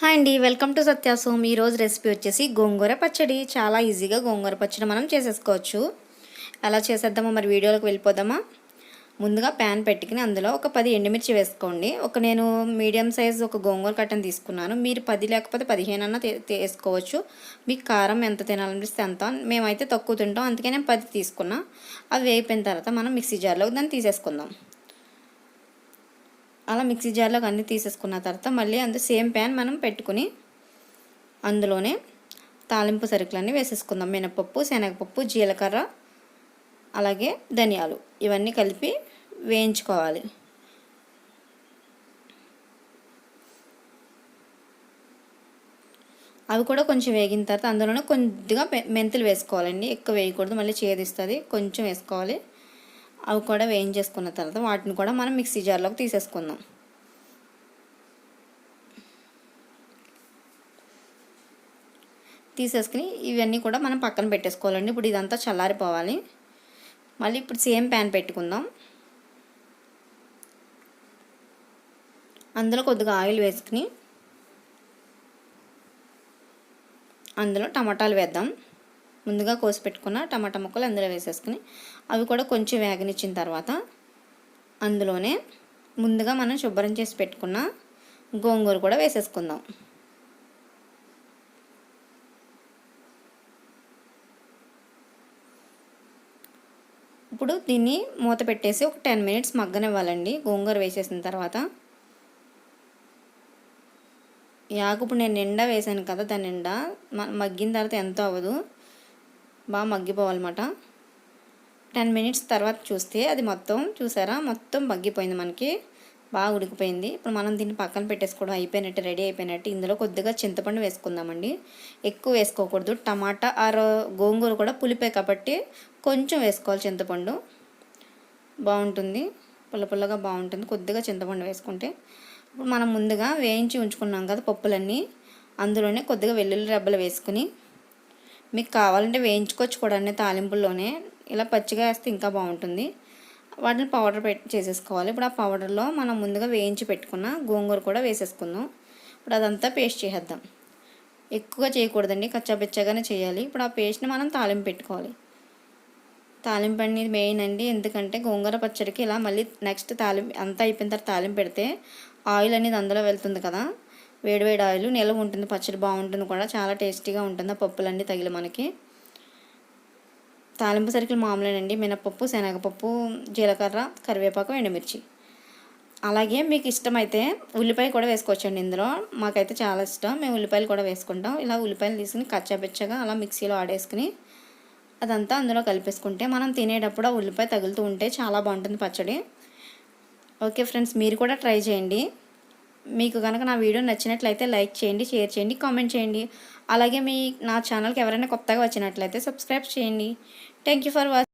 Hi అండి welcome to సత్యాసోమ్ ఈరోజు recipe వచ్చేసి గోంగూర పచ్చడి. చాలా ఈజీగా గోంగూర పచ్చడి మనం చేసేసుకోవచ్చు. ఎలా చేసేద్దామో మరి వీడియోలోకి వెళ్ళిపోదామా? ముందుగా ప్యాన్ పెట్టుకుని అందులో ఒక పది ఎండుమిర్చి వేసుకోండి. ఒక నేను మీడియం సైజ్ ఒక గోంగూర కట్టను తీసుకున్నాను. మీరు పది లేకపోతే పదిహేను అన్న వేసుకోవచ్చు. మీకు కారం ఎంత తినాలనిపిస్తే అంత. మేమైతే తక్కువ తింటాం అందుకే నేను పది తీసుకున్నా. అవి వేయిపోయిన తర్వాత మనం మిక్సీ జార్లోకి దాన్ని తీసేసుకుందాం. అలా మిక్సీ జార్లోకి అన్నీ తీసేసుకున్న తర్వాత మళ్ళీ అందు సేమ్ ప్యాన్ మనం పెట్టుకుని అందులోనే తాలింపు సరుకులన్నీ వేసేసుకుందాం. మినపప్పు శనగపప్పు జీలకర్ర అలాగే ధనియాలు. ఇవన్నీ కలిపి వేయించుకోవాలి. అవి కూడా కొంచెం వేగిన తర్వాత అందులోనే కొద్దిగా మెంతులు వేసుకోవాలండి. ఎక్కువ వేయకూడదు. మళ్ళీ చేదిస్తుంది కొంచెం వేసుకోవాలి. అవి కూడా వేయించేసుకున్న తర్వాత వాటిని కూడా మనం మిక్సీ జార్లోకి తీసేసుకుందాం. తీసేసుకుని ఇవన్నీ కూడా మనం పక్కన పెట్టేసుకోవాలండి. ఇప్పుడు ఇదంతా చల్లారిపోవాలి. మళ్ళీ ఇప్పుడు సేమ్ ప్యాన్ పెట్టుకుందాం. అందులో కొద్దిగా ఆయిల్ వేసుకుని అందులో టమాటాలు వేద్దాం. ముందుగా కోసి పెట్టుకున్న టమాటా ముక్కలు అందులో వేసేసుకుని అవి కూడా కొంచెం వేగనిచ్చిన తర్వాత అందులోనే ముందుగా మనం శుభ్రం చేసి పెట్టుకున్న గోంగూర కూడా వేసేసుకుందాం. ఇప్పుడు దీన్ని మూత పెట్టేసి ఒక టెన్ మినిట్స్ మగ్గనివ్వాలండి. గోంగూర వేసేసిన తర్వాత యాకు ఇప్పుడు నేను నిండా వేసాను కదా దాని నిండా మగ్గిన తర్వాత ఎంతో అవ్వదు. బాగా మగ్గిపోవాలన్నమాట. టెన్ మినిట్స్ తర్వాత చూస్తే అది మొత్తం చూసారా? మొత్తం మగ్గిపోయింది మనకి. బాగా ఉడికిపోయింది. ఇప్పుడు మనం దీన్ని పక్కన పెట్టేసుకోవడం అయిపోయినట్టు రెడీ అయిపోయినట్టు ఇందులో కొద్దిగా చింతపండు వేసుకుందామండి. ఎక్కువ వేసుకోకూడదు. టమాటా ఆరో గోంగూర కూడా పులిపే కాబట్టి కొంచెం వేసుకోవాలి చింతపండు. బాగుంటుంది. పుల్ల పుల్లగా బాగుంటుంది. కొద్దిగా చింతపండు వేసుకుంటే. ఇప్పుడు మనం ముందుగా వేయించి ఉంచుకున్నాం కదా పప్పులన్నీ. అందులోనే కొద్దిగా వెల్లుల్లి రెబ్బలు వేసుకుని మీకు కావాలంటే వేయించుకోవచ్చు కూడా తాలింపుల్లోనే. ఇలా పచ్చిగా వేస్తే ఇంకా బాగుంటుంది. వాటిని పౌడర్ పెట్టి చేసేసుకోవాలి. ఇప్పుడు ఆ పౌడర్లో మనం ముందుగా వేయించి పెట్టుకున్న గోంగూర కూడా వేసేసుకుందాం. ఇప్పుడు అదంతా పేస్ట్ చేసేద్దాం. ఎక్కువగా చేయకూడదండి. కచ్చాపిచ్చగానే చేయాలి. ఇప్పుడు ఆ పేస్ట్ని మనం తాలింపు పెట్టుకోవాలి. తాలింపు అనేది మెయిన్ అండి. ఎందుకంటే గోంగూర పచ్చడికి ఇలా మళ్ళీ నెక్స్ట్ తాలింపు అంతా అయిపోయిన తర్వాత తాలింపు పెడితే ఆయిల్ అనేది అందులో వెళ్తుంది కదా. వేడివేడి ఆయిల్ నిల్వ ఉంటుంది పచ్చడి బాగుంటుంది కూడా. చాలా టేస్టీగా ఉంటుంది. ఆ పప్పులన్నీ తగిలి మనకి. తాలింపు సరుకులు మామూలేనండి. మినపప్పు శనగపప్పు జీలకర్ర కరివేపాకు ఎండుమిర్చి. అలాగే మీకు ఇష్టమైతే ఉల్లిపాయ కూడా వేసుకోవచ్చండి ఇందులో. మాకైతే చాలా ఇష్టం. మేము ఉల్లిపాయలు కూడా వేసుకుంటాం. ఇలా ఉల్లిపాయలు తీసుకుని కచ్చాపిచ్చగా అలా మిక్సీలో ఆడేసుకుని అదంతా అందులో కలిపేసుకుంటే మనం తినేటప్పుడు ఆ ఉల్లిపాయ తగులుతూ ఉంటే చాలా బాగుంటుంది పచ్చడి. ఓకే ఫ్రెండ్స్ మీరు కూడా ట్రై చేయండి. మీకు కనుక నా వీడియో నచ్చినట్లయితే లైక్ చేయండి షేర్ చేయండి కామెంట్ చేయండి. అలాగే మీ నా ఛానల్కి ఎవరైనా కొత్తగా వచ్చినట్లయితే సబ్స్క్రైబ్ చేయండి. Thank you for watching